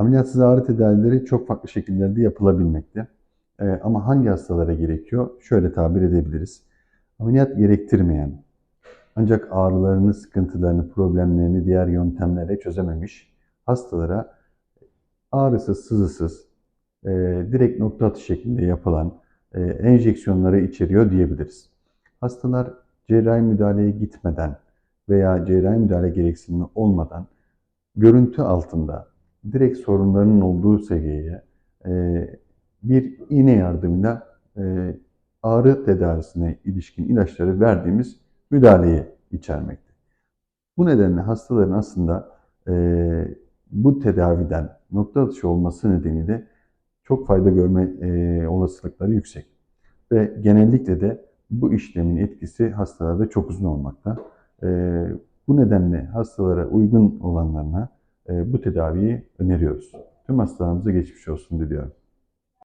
Ameliyatsız ağrı tedavileri çok farklı şekillerde yapılabilmekte. Ee, ama hangi hastalara gerekiyor? Şöyle tabir edebiliriz. Ameliyat gerektirmeyen, ancak ağrılarını, sıkıntılarını, problemlerini diğer yöntemlerle çözememiş hastalara ağrısız, sızısız, e, direkt nokta atışı şeklinde yapılan e, enjeksiyonları içeriyor diyebiliriz. Hastalar cerrahi müdahaleye gitmeden veya cerrahi müdahale gereksinimi olmadan görüntü altında direkt sorunlarının olduğu seviyeye e, bir iğne yardımıyla e, ağrı tedavisine ilişkin ilaçları verdiğimiz müdahaleyi içermekte. Bu nedenle hastaların aslında e, bu tedaviden nokta atışı olması nedeniyle çok fayda görme e, olasılıkları yüksek. Ve genellikle de bu işlemin etkisi hastalarda çok uzun olmakta. E, bu nedenle hastalara uygun olanlarına bu tedaviyi öneriyoruz. Tüm hastalarımıza geçmiş olsun diliyorum.